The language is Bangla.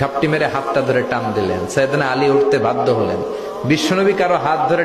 ঘাপটি মেরে হাতটা ধরে টান দিলেন। সেদিন আলী উঠতে বাধ্য হলেন। বিশ্বনবী কারও হাত ধরে